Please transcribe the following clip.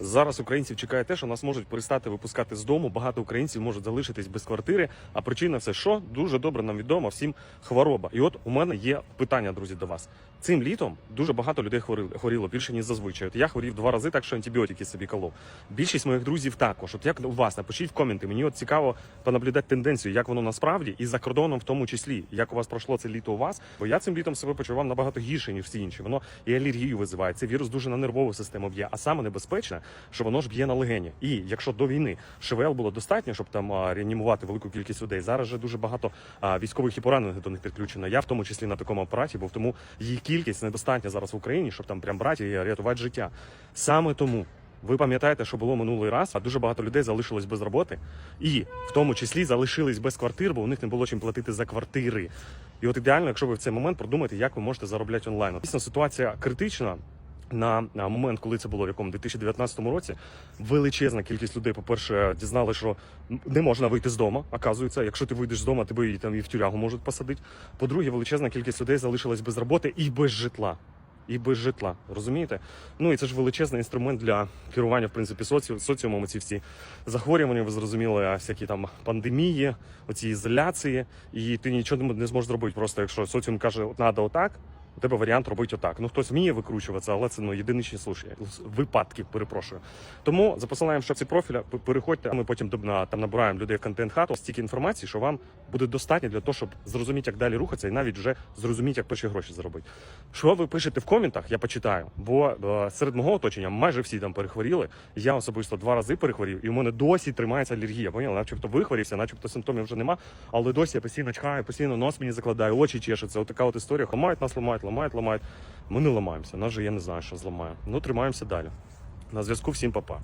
Зараз українців чекає те, що нас можуть перестати випускати з дому. Багато українців можуть залишитись без квартири. А причина все що дуже добре нам відомо всім хвороба. І от у мене є питання, друзі, до вас. Цим літом дуже багато людей хворіло більше ніж зазвичай. От я хворів два рази, так що антибіотики собі колов. Більшість моїх друзів також. От як у вас напишіть в коменти. Мені от цікаво понаблюдати тенденцію, як воно насправді і за кордоном, в тому числі, як у вас пройшло це літо у вас. Бо я цим літом себе почував набагато гірше ніж всі інші. Воно і алергію визиває. Цей вірус дуже на нервову систему б'є. А саме небезпечне, що воно ж б'є на легені. І якщо до війни ШВЛ було достатньо, щоб там реанімувати велику кількість людей, зараз же дуже багато військових і поранених до них підключено. Я в тому числі на такому апараті, бо тому її кількість недостатня зараз в Україні, щоб там прям брати і рятувати життя. Саме тому. Ви пам'ятаєте, що було минулий раз, а дуже багато людей залишилось без роботи, і в тому числі залишились без квартир, бо у них не було чим платити за квартири. І от ідеально, якщо ви в цей момент продумаєте, як ви можете заробляти онлайн. Дійсно, ситуація критична. На момент, коли це було в якому 2019 році, величезна кількість людей, по-перше, дізнали, що не можна вийти з дому. Оказується, якщо ти вийдеш з дому, тебе і там і в тюрягу можуть посадити. По-друге, величезна кількість людей залишилась без роботи і без житла. І без житла, розумієте? Ну і це ж величезний інструмент для керування, в принципі, соці... соціумом. Ці всі захворювання, ви зрозуміли, всякі там пандемії, оці ізоляції, і ти нічого не зможеш зробити. Просто якщо соціум каже, треба отак, у тебе варіант робити отак. Ну хтось вміє викручуватися, але це ну єдиничні случаї, випадки, перепрошую. Тому за посиланням шапці профіля переходьте. Ми потім на- там набираємо людей в контент хату стільки інформації, що вам буде достатньо для того, щоб зрозуміти, як далі рухатися, і навіть вже зрозуміти, як перші гроші заробити. Що ви пишете в коментах, я почитаю. Бо е, серед мого оточення майже всі там перехворіли. Я особисто два рази перехворів, і у мене досі тримається алергія. Поняли? Начебто вихворівся, начебто симптомів вже нема. Але досі я постійно чхаю, постійно нос мені закладає, очі чешуться. Отака от історія. Ламають нас, ламають, ламають, ламають. Ми не ламаємося. Нас же я не знаю, що зламає. Ну тримаємося далі. На зв'язку всім папа.